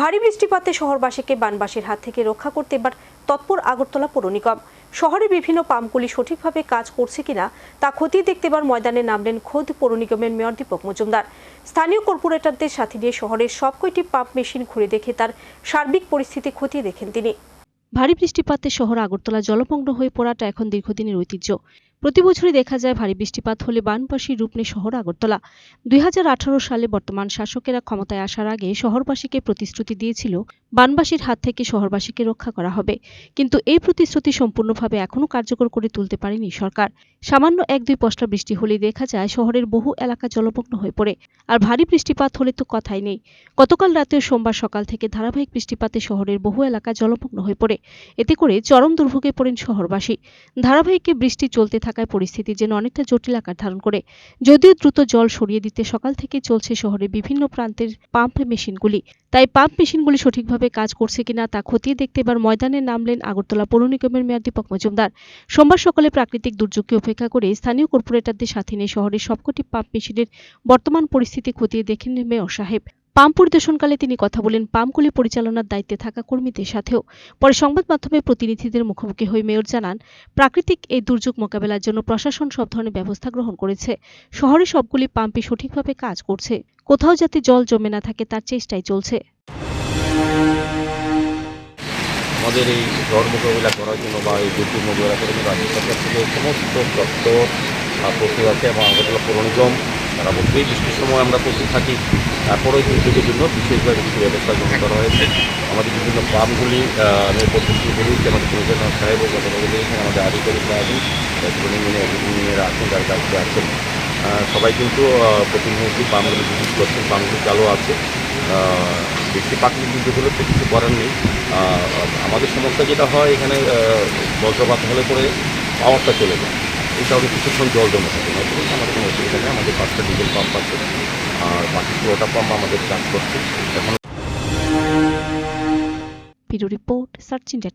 ভারী বৃষ্টিপাতে শহরবাসীকে বানবাসীর হাত থেকে রক্ষা করতে এবার তৎপর আগরতলা পৌর নিগম। শহরের বিভিন্ন পাম্পগুলি সঠিকভাবে কাজ করছে কিনা তা খতিয়ে দেখতে এবার ময়দানে নামলেন খোদ পৌর নিগমের মেয়র দীপক মজুমদার। স্থানীয় কর্পোরেটরদের সাথে নিয়ে শহরের সব কয়টি পাম্প মেশিন ঘুরে দেখে তার সার্বিক পরিস্থিতি খতিয়ে দেখেন তিনি। ভারী বৃষ্টিপাতে শহর আগরতলা জলমগ্ন হয়ে পড়াটা এখন দীর্ঘদিনের ঐতিহ্য। প্রতি বছরই দেখা যায় ভারী বৃষ্টিপাত হলে বানবাসী রূপ নেয় শহর আগরতলা। দুই সালে বর্তমান শাসকেরা ক্ষমতায় আসার আগে শহরবাসীকে প্রতিশ্রুতি দিয়েছিল বানবাসীর হাত থেকে শহরবাসীকে রক্ষা করা হবে। কিন্তু এই প্রতিশ্রুতি সম্পূর্ণভাবে এখনও কার্যকর করে তুলতে পারেনি সরকার। সামান্য এক দুই পশলা বৃষ্টি হলেই দেখা যায় শহরের বহু এলাকা জলমগ্ন হয়ে পড়ে। আর ভারী বৃষ্টিপাত হলে তো কথাই নেই। গতকাল রাতে সোমবার সকাল থেকে ধারাবাহিক বৃষ্টিপাতে শহরের বহু এলাকা জলমগ্ন হয়ে পড়ে। এতে করে চরম দুর্ভোগে পড়েন শহরবাসী। ধারাবাহিক বৃষ্টি চলতে থাকায় পরিস্থিতি যেন অনেকটা জটিল আকার ধারণ করে। যদিও দ্রুত জল সরিয়ে দিতে সকাল থেকে চলছে শহরের বিভিন্ন প্রান্তের পাম্প মেশিনগুলি। তাই পাম্প মেশিনগুলি সঠিকভাবে কাজ করছে কিনা তা খতিয়ে দেখতে এবার ময়দানে নামলেন আগরতলা পৌর নিগমের মেয়র দীপক মজুমদার। সোমবার সকালে প্রাকৃতিক দুর্যোগকে উপেক্ষা করে স্থানীয় কর্পোরেটরদের সাথে নিয়ে শহরের সবকটি পাম্প মেশিনের বর্তমান পরিস্থিতি খতিয়ে দেখেন মেয়র সাহেব। পাম্প পরিদর্শনকালে তিনি কথা বলেন পাম্পগুলি পরিচালনার দায়িত্বে থাকা কর্মীদের সাথেও। পরে সংবাদ মাধ্যমে প্রতিনিধিদের মুখোমুখি হয়ে মেয়র জানান, প্রাকৃতিক এই দুর্যোগ মোকাবেলার জন্য প্রশাসন সব ধরনের ব্যবস্থা গ্রহণ করেছে। শহরে সবগুলি পাম্পই সঠিকভাবে কাজ করছে। কোথাও যাতে জল জমে না থাকে তার চেষ্টাই চলছে। আমাদের এই ঝড় মোকাবিলা করার জন্য বা এই দুর্যোগ মোকাবিলা করার জন্য রাজ্য সরকার থেকে সমস্ত দপ্তর প্রস্তুত আছে এবং আগরতলা পৌর নিগম। তারা বলতেই বৃষ্টির সময় আমরা প্রস্তুত থাকি। তারপরে এই দুর্যোগের জন্য বিশেষভাবে কিছু ব্যবস্থা গ্রহণ করা হয়েছে। আমাদের বিভিন্ন পাম্পগুলি বলেছি আমাদের পরিচালনা সাহেব বলেছেন আমাদের আধিকারিকরা আছেন। ইঞ্জিনিয়ার আছেন যার কাছে আছেন। সবাই কিন্তু আহ, প্রতিনিয়তই পাম্পগুলি ভিজিট করছেন পাম্পগুলি চালু আছে। বৃষ্টি প্রাকৃতিক দুর্যোগ হলে তো কিছু করার নেই। আমাদের সমস্যা যেটা হয় এখানে বজ্রপাত হলে পরে পাওয়ারটা চলে যায়। কারণে কিছুক্ষণ জল জমে থাকে। আমাদের কোনো অসুবিধা নেই, আমাদের পাঁচটা ডিজেল পাম্প আছে আর বাকি পুরোটা পাম্প আমাদের চাষ করছে। এখন রিপোর্ট, সার্চ ইন্ডিয়া